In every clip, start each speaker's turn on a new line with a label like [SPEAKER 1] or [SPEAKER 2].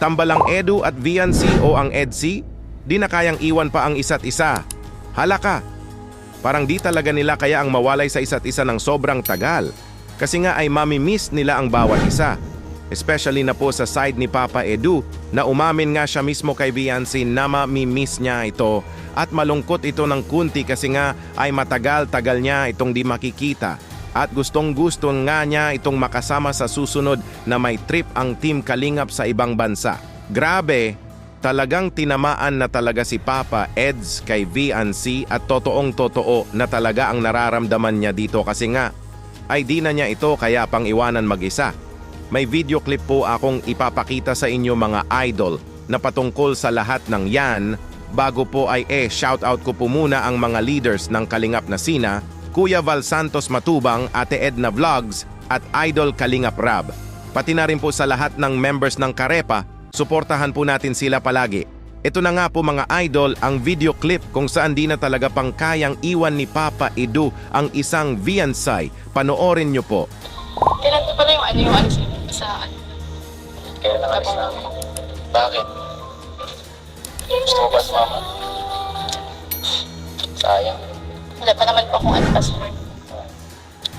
[SPEAKER 1] Tambalang Edu at VNC o ang EDC, di na kayang iwan pa ang isa't isa. Halaka! Parang di talaga nila kaya ang mawalay sa isa't isa ng sobrang tagal. Kasi nga ay mamimiss nila ang bawat isa. Especially na po sa side ni Papa Edu na umamin nga siya mismo kay Viancy na mamimiss niya ito at malungkot ito ng kunti kasi nga ay matagal-tagal niya itong di makikita at gustong gusto nga niya itong makasama sa susunod na may trip ang Team Kalingap sa ibang bansa. Grabe, talagang tinamaan na talaga si Papa Eds kay VNC at totoong totoo na talaga ang nararamdaman niya dito kasi nga ay di na niya ito kaya pang iwanan mag-isa. May video clip po akong ipapakita sa inyo mga idol na patungkol sa lahat ng yan. Bago po ay eh, shoutout ko po muna ang mga leaders ng Kalingap na Sina, Kuya Val Santos Matubang, Ate Edna Vlogs at Idol Kalingap Rab. Pati na rin po sa lahat ng members ng Karepa, suportahan po natin sila palagi. Ito na nga po mga idol ang video clip kung saan di na talaga pang kayang iwan ni Papa Edu ang isang Viansay. Panoorin nyo po.
[SPEAKER 2] Kailan pa pala yung ano yung ano sa, ano?
[SPEAKER 3] Kaya lang alis na ako. Bakit? Gusto mo ba sumama? Sayang.
[SPEAKER 2] Wala pa naman po akong ano password.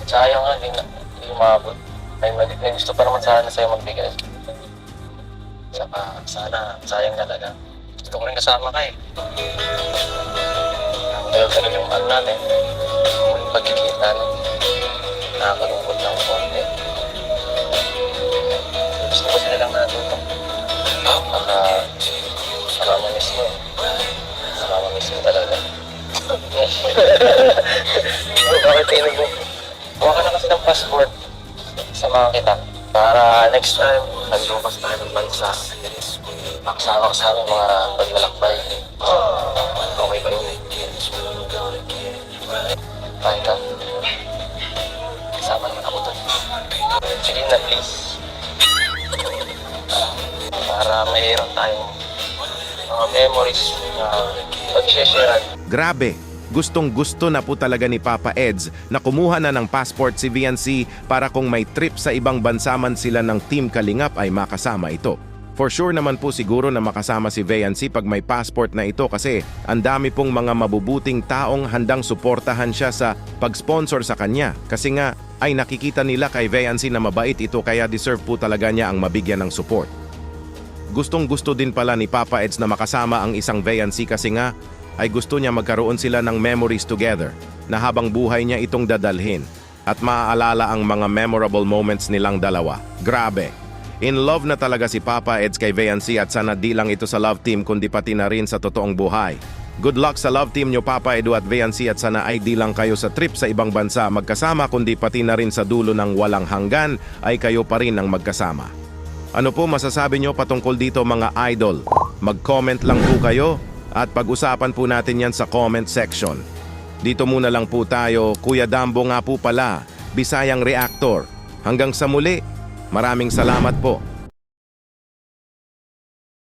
[SPEAKER 3] Sayang nga, hindi na. Hindi umabot. May, may, may gusto pa naman sana sa'yo magbigay. Saka, sana, sayang talaga. Gusto ko rin kasama ka eh. Tagal-tagal yung ano natin. Yung pagkikita, no? Nakakalungkot lang konti. Gusto ko sila lang natuto. Baka, baka mamiss mo. Baka mamiss mo talaga. Bakit tinig mo? Kuha ka na kasi ng passport. Samahan kita. Para next time, naglumas tayo ng bansa. Makasama ka sa aming mga paglalakbay. Okay ba yun? Fine ka? Kasama naman ako doon. Sige na, please. Para mayroon tayong mga memories na pag-share
[SPEAKER 1] Grabe, gustong gusto na po talaga ni Papa Eds na kumuha na ng passport si VNC para kung may trip sa ibang bansa man sila ng Team Kalingap ay makasama ito. For sure naman po siguro na makasama si VNC pag may passport na ito kasi ang dami pong mga mabubuting taong handang suportahan siya sa pag-sponsor sa kanya kasi nga ay nakikita nila kay VNC na mabait ito kaya deserve po talaga niya ang mabigyan ng support. Gustong gusto din pala ni Papa Eds na makasama ang isang VNC kasi nga ay gusto niya magkaroon sila ng memories together na habang buhay niya itong dadalhin at maaalala ang mga memorable moments nilang dalawa. Grabe! In love na talaga si Papa Eds kay VNC at sana di lang ito sa love team kundi pati na rin sa totoong buhay. Good luck sa love team nyo Papa Edu at VNC at sana ay di lang kayo sa trip sa ibang bansa magkasama kundi pati na rin sa dulo ng walang hanggan ay kayo pa rin ang magkasama. Ano po masasabi nyo patungkol dito mga idol? Mag-comment lang po kayo at pag-usapan po natin yan sa comment section. Dito muna lang po tayo, Kuya Dambo nga po pala, Bisayang Reactor. Hanggang sa muli, maraming salamat po.